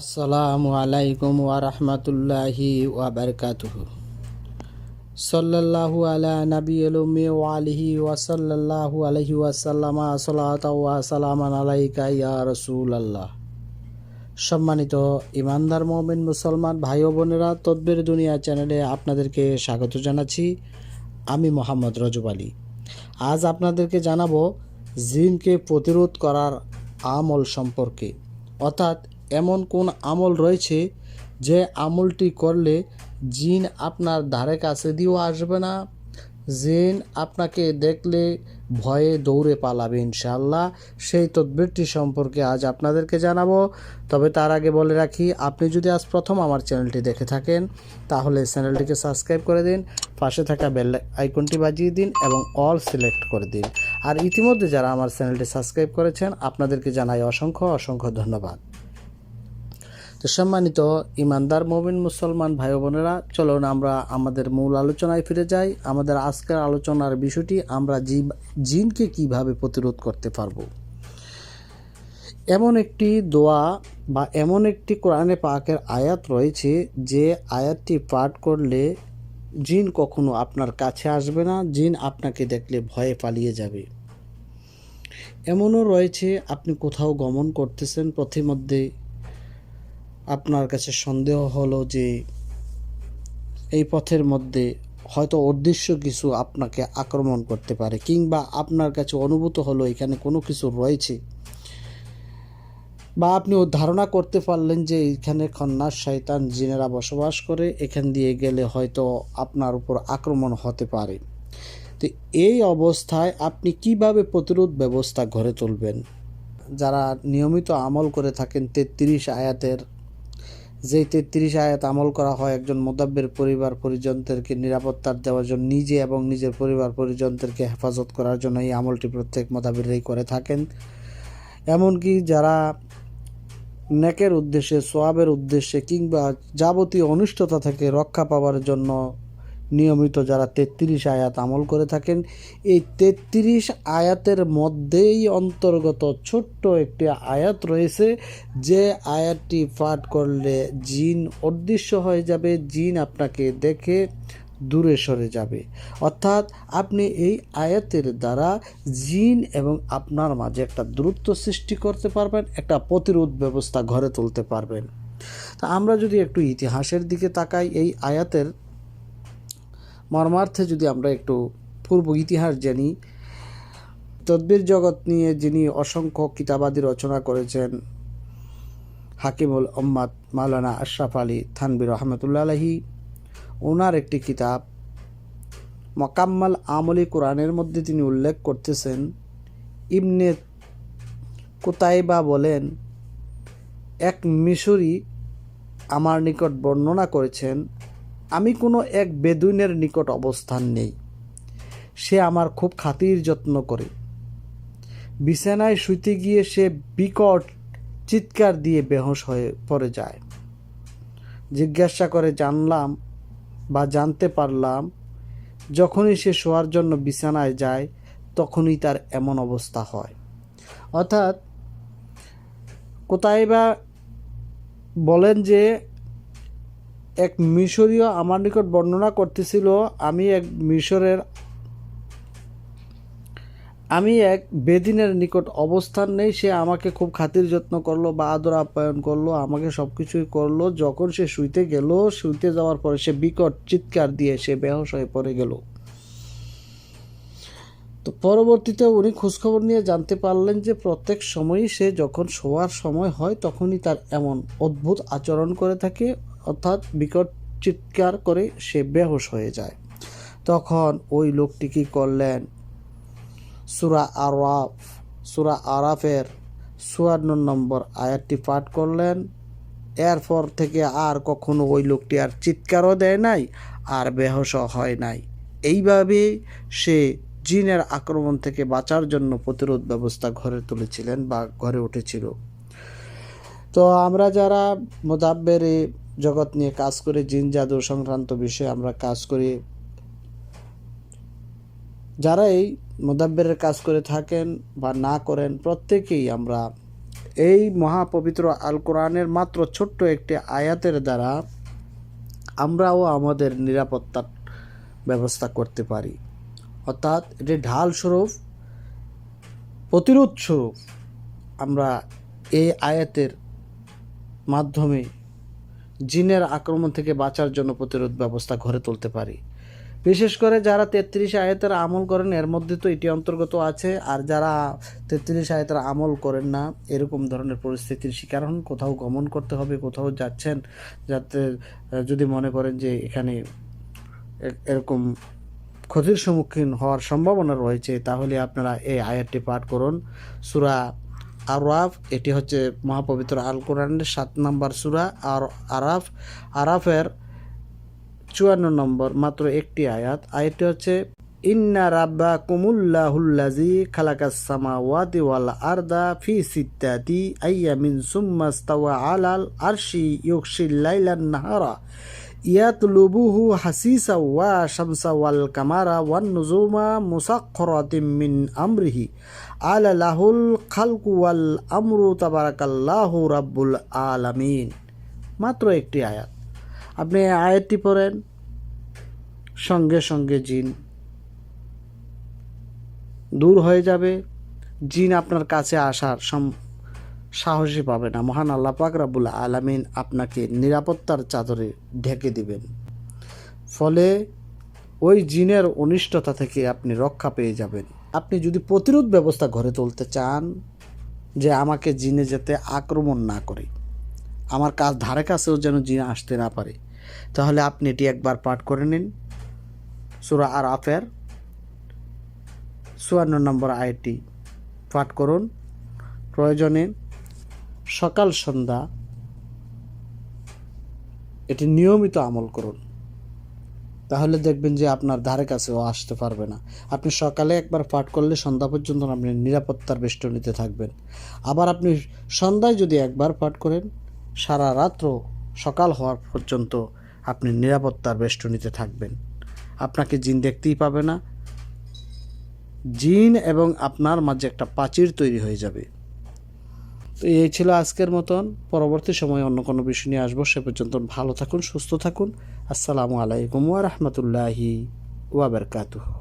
আসসালামু আলাইকুম ওয়া রাহমাতুল্লাহি ওয়া বারাকাতুহু। সাল্লাল্লাহু আলা নাবিয়িল উম্মি ওয়া আলিহি ওয়া সাল্লাল্লাহু আলাইহি ওয়া সাল্লামা সালাতা ওয়া সালামান আলাইকা ইয়া রাসূলুল্লাহ। সম্মানিত ইমানদার মুমিন মুসলমান ভাই ও বোনেরা, তদবির দুনিয়া চ্যানেলে আপনাদেরকে স্বাগত জানাচ্ছি। আমি মোহাম্মদ রজব আলী। আজ আপনাদেরকে জানাব জিনকে প্রতিরোধ করার আমল সম্পর্কে। অর্থাৎ এমন কোন আমল রয়েছে যে আমলটি করলে জিন আপনার ধারে কাছে দিয়েও আসবে না? জিন আপনাকে দেখলে ভয়ে দৌড়ে পালাবে ইনশাল্লাহ সেই তদবিরটি সম্পর্কে আজ আপনাদেরকে জানাব। তবে তার আগে বলে রাখি, আপনি যদি আজ প্রথম আমার চ্যানেলটি দেখে থাকেন, তাহলে চ্যানেলটিকে সাবস্ক্রাইব করে দিন, পাশে থাকা বেল আইকনটি বাজিয়ে দিন এবং অল সিলেক্ট করে দিন। আর ইতিমধ্যে যারা আমার চ্যানেলটি সাবস্ক্রাইব করেছেন, আপনাদেরকে জানাই অসংখ্য অসংখ্য ধন্যবাদ। তো সম্মানিত ইমানদার মমিন মুসলমান ভাই বোনেরা, চলুন আমরা আমাদের মূল আলোচনায় ফিরে যাই। আমাদের আজকের আলোচনার বিষয়টি আমরা জিনকে কীভাবে প্রতিরোধ করতে পারব? এমন একটি দোয়া বা এমন একটি কোরআনে পাকের আয়াত রয়েছে যে আয়াতটি পাঠ করলে জিন কখনো আপনার কাছে আসবে না, জিন আপনাকে দেখলে ভয়ে পালিয়ে যাবে। এমনও রয়েছে, আপনি কোথাও গমন করতেছেন, পথিমধ্যে আপনার কাছে সন্দেহ হলো যে এই পথের মধ্যে হয়তো অদৃশ্য কিছু আপনাকে আক্রমণ করতে পারে, কিংবা আপনার কাছে অনুভূত হলো এখানে কোনো কিছু রয়েছে বা আপনি ধারণা করতে পারলেন যে এখানে খন্নাস শয়তান জিনেরা বসবাস করে, এখান দিয়ে গেলে হয়তো আপনার উপর আক্রমণ হতে পারে। তো এই অবস্থায় আপনি কীভাবে প্রতিরোধ ব্যবস্থা গড়ে তুলবেন? যারা নিয়মিত আমল করে থাকেন তেত্রিশ আয়াতের যেই তেত্রিশ আয়াত আমল করা হয় একজন মোদাব্বের পরিবার পরিজনদেরকে নিরাপত্তার দেওয়ার জন্য, নিজে এবং নিজের পরিবার পরিজনদেরকে হেফাজত করার জন্য এই আমলটি প্রত্যেক মোদাব্বিরই করে থাকেন। এমনকি যারা নেকের উদ্দেশ্যে, সোয়াবের উদ্দেশ্যে কিংবা যাবতীয় অনিষ্টতা থেকে রক্ষা পাওয়ার জন্য নিয়মিত যারা তেত্রিশ আয়াত আমল করে থাকেন, এই তেত্রিশ আয়াতের মধ্যেই অন্তর্গত ছোট্ট একটি আয়াত রয়েছে, যে আয়াতটি পাঠ করলে জিন অদৃশ্য হয়ে যাবে, জিন আপনাকে দেখে দূরে সরে যাবে। অর্থাৎ আপনি এই আয়াতের দ্বারা জিন এবং আপনার মাঝে একটা দূরত্ব সৃষ্টি করতে পারবেন, একটা প্রতিরোধ ব্যবস্থা ঘরে তুলতে পারবেন। তা আমরা যদি একটু ইতিহাসের দিকে তাকাই, এই আয়াতের মর্মার্থে যদি আমরা একটু পূর্ব ইতিহাস জানি, তদ্বির জগৎ নিয়ে যিনি অসংখ্য কিতাবাদি রচনা করেছেন হাকিমুল উম্মাদ মাওলানা আশরাফ আলী থানবির রহমতুল্লা আলহী ওনার একটি কিতাব, মকাম্মাল আমলি কোরআনের মধ্যে তিনি উল্লেখ করতেছেন, ইবনে কোতাইবা বলেন, এক মিশরি আমার নিকট বর্ণনা করেছেন আমি কোনো এক বেদুইনের নিকট অবস্থান নেই। সে আমার খুব খাতির যত্ন করে। বিছানায় শুইতে গিয়ে সে বিকট চিৎকার দিয়ে বেহোশ হয়ে পড়ে যায়। জিজ্ঞাসা করে, জানলাম বা জানতে পারলাম, যখনই সে শোয়ার জন্য বিছানায় যায়, তখনই তার এমন অবস্থা হয়। অর্থাৎ কোথায় বা বলেন যে এক মিশরীয় আমার নিকট বর্ণনা করতেছিল, আমি এক মিশরের, আমি এক বেদিনের নিকট অবস্থান নেই। সে আমাকে খুব খাতির যত্ন করল, বা আদর আপ্যায়ন করল, আমাকে সব কিছুই করল। যখন সে শুইতে গেল, শুইতে যাওয়ার পরে সে বিকট চিৎকার দিয়ে সে বেহস হয়ে পড়ে গেল। তো পরবর্তীতে উনি খোঁজখবর নিয়ে জানতে পারলেন যে, প্রত্যেক সময়ই সে যখন শোয়ার সময় হয়, তখনই তার এমন অদ্ভুত আচরণ করে থাকে। অর্থাৎ বিকট চিৎকার করে সে বেহোশ হয়ে যায়। তখন ওই লোকটি কী করলেন? সুরা আরাফ, সুরা আরাফের চুয়ান্ন নম্বর আয়াতটি পাঠ করলেন। এরপর থেকে আর কখনো ওই লোকটি আর চিৎকারও দেয় নাই, আর বেহস হয় নাই। এইভাবে সে জিনের আক্রমণ থেকে বাঁচার জন্য প্রতিরোধ ব্যবস্থা ঘরে তুলেছিলেন বা ঘরে উঠেছিল। তো আমরা যারা মোদাব্বের জগৎ নিয়ে কাজ করে জিন জাদু সংক্রান্ত বিষয়ে আমরা কাজ করি। যারা এই মোদাব্বেরের কাজ করে থাকেন বা না করেন, প্রত্যেকেই আমরা এই মহাপবিত্র আল কোরআনের মাত্র ছোট্ট একটি আয়াতের দ্বারা আমরাও আমাদের নিরাপত্তার ব্যবস্থা করতে পারি। অর্থাৎ এটি ঢাল স্বরূপ, প্রতিরোধ আমরা এই আয়াতের মাধ্যমে জিনের আক্রমণ থেকে বাঁচার জন্য প্রতিরোধ ব্যবস্থা গড়ে তুলতে পারি। বিশেষ করে যারা তেত্রিশ আয়াতের আমল করেন, এর মধ্যে তো এটি অন্তর্গত আছে। আর যারা তেত্রিশ আয়াতের আমল করেন না, এরকম ধরনের পরিস্থিতির শিকার হন। কোথাও গমন করতে হবে, কোথাও যাচ্ছেন, যাতে যদি মনে করেন যে এখানে এরকম ক্ষতির সম্মুখীন হওয়ার সম্ভাবনা রয়েছে, তাহলে আপনারা এই আয়াতটি পাঠ করুন। সুরা আরাফ, এটি হচ্ছে মহাপবিত্র আল কোরআনের সাত নম্বর সুরা আর আরাফ। আরাফের চুয়ান্ন নম্বর মাত্র একটি আয়াত। আয়াতটি হচ্ছে, ইন্না রাব্বা কুমুল্লাহুল্লাজি খালাকাস সামাওয়াতি ওয়াল আরদা ফি সিত্তাতি আইয়ামিন সুম্মা ইস্তাওয়া আলাল আরশি ইউকশিল লাইলান নাহারা। ইয়াতলুবুহু হাসিসা ওয়া শামসা ওয়াল কামারা ওয়ান নুজুমা মুসাক্খরাতিম মিন আমরিহি। আলা লাহুল খালকু ওয়াল আমরু তাবারাকাল্লাহু রাব্বুল আলামিন। মাত্র একটি আয়াত। আপনি আয়াতটি পড়েন, সঙ্গে সঙ্গে জিন দূর হয়ে যাবে। জিন আপনার কাছে আসার সম সাহসী পাবে না। মহান আল্লাহ পাক রাবুল আলামিন আপনাকে নিরাপত্তার চাদরে ঢেকে দিবেন। ফলে ওই জিনের অনিষ্টতা থেকে আপনি রক্ষা পেয়ে যাবেন। আপনি যদি প্রতিরোধ ব্যবস্থা গড়ে তুলতে চান যে আমাকে জিনে যেতে আক্রমণ না করে, আমার কাজ ধারে কাছেও যেন জিনে আসতে না পারে, তাহলে আপনি এটি একবার পাঠ করে নিন। সুরা আর আফের চুয়ান্ন নম্বর আয়টি পাঠ করুন। প্রয়োজনে সকাল সন্ধ্যা এটি নিয়মিত আমল করুন। তাহলে দেখবেন যে আপনার ধারে কাছেও আসতে পারবে না। আপনি সকালে একবার পাঠ করলে সন্ধ্যা পর্যন্ত আপনি নিরাপত্তার বেষ্টনীতে থাকবেন। আবার আপনি সন্ধ্যায় যদি একবার পাঠ করেন, সারা রাত্র সকাল হওয়ার পর্যন্ত আপনি নিরাপত্তার বেষ্টনীতে থাকবেন। আপনাকে জিন দেখতেই পাবে না। জিন এবং আপনার মাঝে একটা প্রাচীর তৈরি হয়ে যাবে। তো এই ছিল আজকের মতন। পরবর্তী সময়ে অন্য কোনো বিষয় নিয়ে আসব। সে পর্যন্ত ভালো থাকুন, সুস্থ থাকুন। আসসালামু আলাইকুম ওয়া রাহমাতুল্লাহি ওয়া বারাকাতুহু।